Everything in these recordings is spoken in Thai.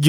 โ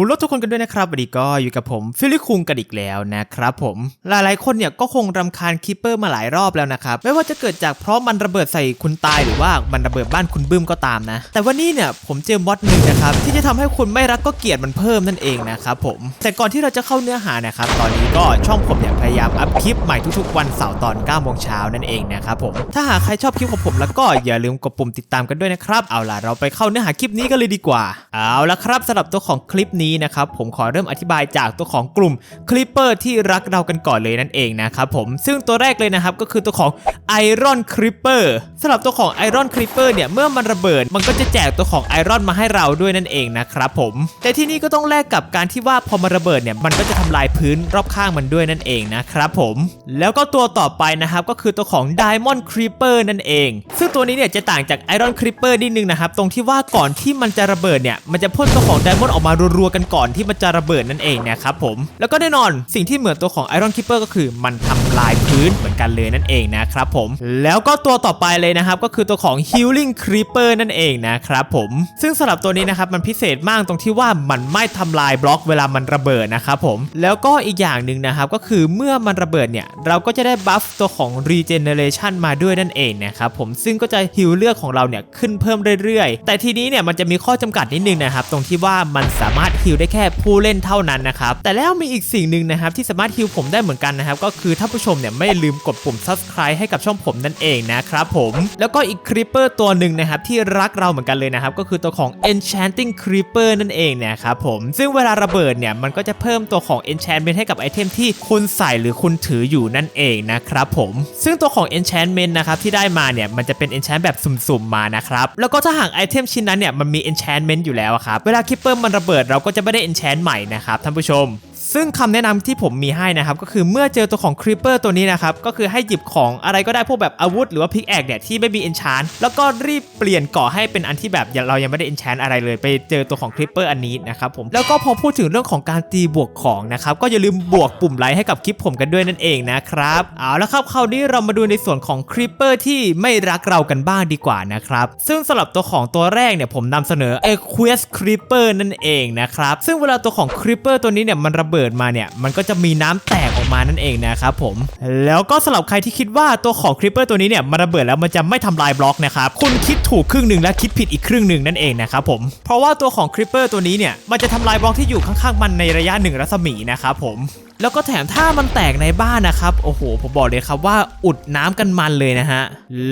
ยรถทุกคนกันด้วยนะครับวันนี้ก็อยู่กับผมฟิลิปคุงกันอีกแล้วนะครับผมหลายๆคนเนี่ยก็คงรำคาญคิปเปอร์มาหลายรอบแล้วนะครับไม่ว่าจะเกิดจากเพราะมันระเบิดใส่คุณตายหรือว่ามันระเบิดบ้านคุณบึ้มก็ตามนะ แต่วันนี้เนี่ยผมเจอมอดหนึ่งนะครับที่จะทำให้คุณไม่รักก็เกลียดมันเพิ่มนั่นเองนะครับผมแต่ก่อนที่เราจะเข้าเนื้อหานะครับตอนนี้ก็ช่องผมเนี่ยพยายามอัพคลิปใหม่ทุกๆ วันเสาร์ตอน9โมงเช้านั่นเองนะครับผมถ้าหากใครชอบคลิปของผมแล้วก็อย่าลืมกดปุ่มติดตามกันด้วยนะครับเอาล่ะเราไปเข้าเนื้อหาคลิปนี้กันเลยดีกว่า เอาละครับสำหรับตัวของคลิปนี้นะครับผมขอเริ่มอธิบายจากตัวของกลุ่มคลิปเปอร์ที่รักเรากันก่อนเลยนั่นเองนะครับผมซึ่งตัวแรกเลยนะครับก็คือตัวของ Iron Creeper สำหรับตัวของ Iron Creeper เนี่ยเมื่อมันระเบิด มันก็จะแจกตัวของ Iron มาให้เราด้วยนั่นเองนะครับผมแต่ที่นี่ก็ต้องแลกกับการที่ว่าพอมันระเบิดเนี่ยมันก็จะทำลายพื้นรอบข้างมันด้วยนั่นเองนะครับผมแล้วก็ตัวต่อไปนะครับก็คือตัวของ Diamond Creeper นั่นเอง ซึ่งตัวนี้เนี่ยจะต่างจาก Iron Creeper นิดนึงนะครับตรงที่ว่าก่อนที่มันจะระเบิดเนี่ยมันจะพ่นตัวของ Diamond ออกมารัวกันก่อนที่มันจะระเบิดนั่นเองนะครับผมแล้วก็แน่นอนสิ่งที่เหมือนตัวของ Iron Creeper ก็คือมันทำลายพื้นเหมือนกันเลยนั่นเองนะครับผมแล้วก็ตัวต่อไปเลยนะครับก็คือตัวของ Healing Creeper นั่นเองนะครับผมซึ่งสำหรับตัวนี้นะครับมันพิเศษมากตรงที่ว่ามันไม่ทำลายบล็อกเวลามันระเบิดนะครับผมแล้วก็อีกอย่างหนึ่งนะครับก็คือเมื่อมันระเบิดเนี่ยเราก็จะได้บัฟตัวของ Regeneration มาด้วยนั่นเองนะครับผมซึ่งก็จะฮิลเลือดของเราเนี่ยขึ้นเพิ่มเรื่อยๆ แต่ทีนี้เนี่ยมันจะมีข้อจำกัดนิดนึงนะครับตรงที่ว่ามันสามารถฮิลได้แค่ผู้เล่นเท่านั้นนะครับ แต่แล้วมีอีกสิ่งหนึ่งนะครับที่สามารถฮิลผมได้เหมือนกันนะครับ ก็คือถ้าผู้ชมเนี่ยไม่ลืมกดปุ่ม subscribe ให้กับช่องผมนั่นเองนะครับผม แล้วก็อีกคริปเปอร์ตัวหนึ่งนะครับที่รักเราเหมือนกันเลยนะครับ ก็คือตัวของ enchanting creeper นั่นเองนะครับผม ซึ่งเวลาระเบิดเนี่ยมันก็จะเพิ่มตัวของ enchantment ให้กับไอเทมที่คุณใส่หรือคุณถืออยู่นั่นเองนะครับผม ซึ่งตัวของ enchantment นะครับที่ได้มาเนี่ยมันจะเป็น enchant แบบสุ่มๆมานะครับแล้วก็ถ้าหากไอเทมชิ้นนั้นเนี่ยมันมี enchantment อยู่แล้วครับเวลาคิปเปอร์มันระเบิดเราก็จะไม่ได้ enchant ใหม่นะครับท่านผู้ชม ซึ่งคำแนะนำที่ผมมีให้นะครับก็คือเมื่อเจอตัวของครีปเปอร์ตัวนี้นะครับก็คือให้หยิบของอะไรก็ได้พวกแบบอาวุธหรือว่าพิกแอกเนี่ยที่ไม่มีเอนชานแล้วก็รีบเปลี่ยนกาะให้เป็นอันที่แบบเรายังไม่ได้เอนชานอะไรเลย ไปเจอตัวของครีปเปอร์อันนี้นะครับผมแล้วก็พอพูดถึงเรื่องของการตีบวกของนะครับก็อย่าลืมบวกปุ่มไลค์ให้กับคลิปผมกันด้วยนั่นเองนะครับเอาละครับคราวนี้เรามาดูในส่วนของครีปเปอร์ที่ไม่รักเรากันบ้างดีกว่านะครับซึ่งสำหรับตัวของตัวแรกเนี่ยผมนำเสนอ e q u e s Creeper นั่นเองนะครับซึ่งเวลาตัวของ Creeper ตัวนี้เนี่ยมันระเบิดมาเนี่ยมันก็จะมีน้ำแตกออกมานั่นเองนะครับผม แล้วก็สำหรับใครที่คิดว่าตัวของคริปเปอร์ตัวนี้เนี่ยมันระเบิดแล้วมันจะไม่ทำลายบล็อกนะครับคุณคิดถูกครึ่งหนึ่งและคิดผิดอีกครึ่งหนึ่งนั่นเองนะครับผมเพราะว่าตัวของคริปเปอร์ตัวนี้เนี่ยมันจะทำลายบล็อกที่อยู่ข้างๆมันในระยะหนึ่งรัศมีนะครับผม แล้วก็แถมถ้ามันแตกในบ้านนะครับโอ้โห ผมบอกเลยครับว่าอุดน้ำกันมันเลยนะฮะ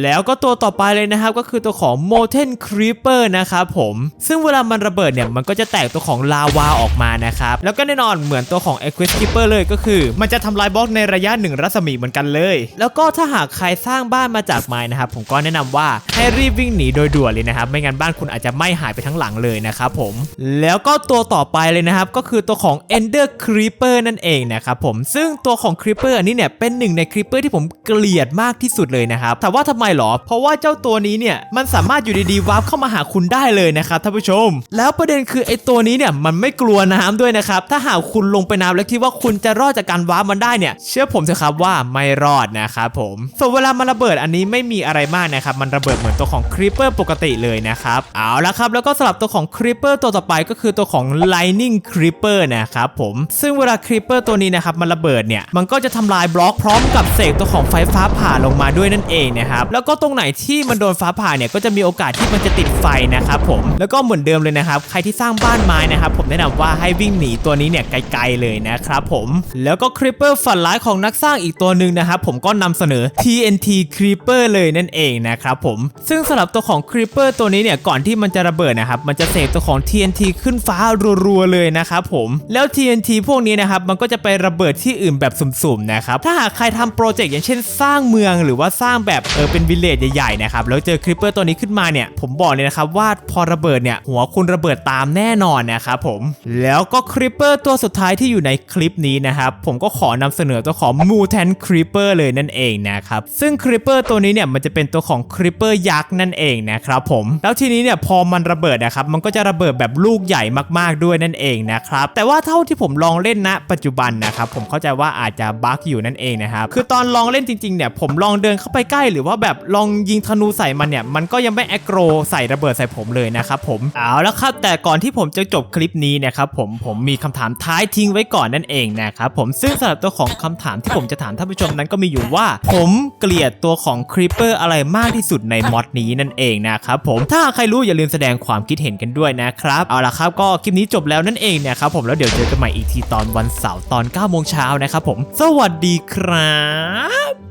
แล้วก็ตัวต่อไปเลยนะครับก็คือตัวของ Molten Creeper นะครับผมซึ่งเวลามันระเบิดเนี่ยมันก็จะแตกตัวของลาวาออกมานะครับแล้วก็แน่นอนเหมือนตัวของ e q u i s Creeper เลยก็คือ มันจะทำลายบล็อกในระยะหนึ่งรัศมีเหมือนกันเลย แล้วก็ถ้าหากใครสร้างบ้านมาจากไม้นะครับผมก็แนะนำว่าให้รีบวิ่งหนีโดยด่วนเลยนะครับไม่งั้นบ้านคุณอาจจะไม้หายไปทั้งหลังเลยนะครับผมแล้วก็ตัวต่อไปเลยนะครับก็คือตัวของ Ender Creeper นั่นเองนะครับผมซึ่งตัวของ Creeper อันนี้เนี่ยเป็นหนึ่งใน Creeper ที่ผมเกลียดมากที่สุดเลยนะครับถามว่าทำไมหรอ เพราะว่าเจ้าตัวนี้เนี่ยมันสามารถอยู่ดีๆวาร์ปเข้ามาหาคุณได้เลยนะครับท่านผู้ชม แล้วประเด็นคือไอ้ตัวนี้เนี่ยมันไม่กลัวน้ำด้วยนะครับถ้าหากคุณลงไปน้ำแล้วคิดว่าคุณจะรอดจากการวาร์ปมันได้เนี่ยเชื่อผมเถอะครับว่าไม่รอดนะครับผมส่วนเวลามันระเบิดอันนี้ไม่มีอะไรมากนะครับมันระเบิดเหมือนตัวของ Creeper ปกติเลยนะครับเอาละครับแล้วก็สำหรับตัวของ Creeper ตัวต่อไปก็คือตัวของ Lightning Creeper นะครับผมซึ่งเวลา Creeper ตัวนี้นะครับมันระเบิดเนี่ยมันก็จะทำลายบล็อกพร้อมกับเสกตัวของไฟฟ้าผ่าลงมาด้วยนั่นเองนะครับแล้วก็ตรงไหนที่มันโดนฟ้าผ่าเนี่ยก็จะมีโอกาสที่มันจะติดไฟนะครับผมแล้วก็เหมือนเดิมเลยนะครับใครที่สร้างบ้านไม้นะครับผมแนะนำว่าให้วิ่งหนีตัวนี้เนี่ยไกล ๆเลยนะครับผมแล้วก็ Creeper ฝันร้ายของนักสร้างอีกตัวหนึ่งนะครับผมก็นำเสนอ TNT Creeper เลยนั่นเองนะครับผมซึ่งสำหรับตัวของ Creeper ตัวนี้เนี่ยก่อนที่มันจะระเบิดนะครับมันจะเสกตัวของ TNT ขึ้นฟ้ารัวๆเลยนะครับผมแล้ว TNT พวกนี้นะครับมันก็จะไประเบิดที่อื่นแบบสุ่มๆนะครับถ้าหากใครทำโปรเจกต์อย่างเช่น สร้างเมืองหรือว่าสร้างแบบเออเป็นวิลเลจใหญ่ๆนะครับแล้วเจอ Creeper ตัวนี้ขึ้นมาเนี่ยผมบอกเลยนะครับว่าพอระเบิดเนี่ยหัวคุณระเบิดตามแน่นอนนะครับผมแล้วก็ Creeper ตัวสุดท้ายที่อยู่ในคลิปนี้นะครับผมก็ขอนำเสนอตัวของ Mutant Creeper เลยนั่นเองนะครับซึ่ง Creeper ตัวนี้เนี่ยมันจะเป็นตัวของ Creeper ยักษ์นั่นเองนะครับผมแล้วทีนี้เนี่ยพอมันระเบิดนะครับมันก็จะระเบิดแบบลูกใหญ่มากๆด้วยนั่นเองนะครับแต่ว่าเท่าที่ผมลองเล่นณปัจจุบันนะครับผมเข้าใจว่าอาจจะบั๊กอยู่นั่นเองนะครับคือตอนลองเล่นจริงๆเนี่ยผมลองเดินเข้าไปใกล้หรือว่าแบบลองยิงธนูใส่มันเนี่ยมันก็ยังไม่แอคโกรใส่ระเบิดใส่ผมเลยนะครับผมเอาแล้วครับแต่ก่อนที่ผมจะจบคลิปนี้นะครับผมผมมีคำถามท้ายทิ้งไว้ก่อนนั่นเองนะครับผมซึ่งสำหรับตัวของคำถามที่ผมจะถามท่านผู้ชมนั้นก็มีอยู่ว่า ผมเกลียดตัวของครีปเปอร์อะไรมากที่สุดในมอดนี้นั่นเองนะครับผมถ้าใครรู้อย่าลืมแสดงความคิดเห็นกันด้วยนะครับเอาละครับก็คลิปนี้จบแล้วนั่นเองนะครับผมแล้วเดี๋ยวเจอกันใหม่อีกทีตอนวันเสาร์ตอน9โมงเช้านะครับผม สวัสดีครับ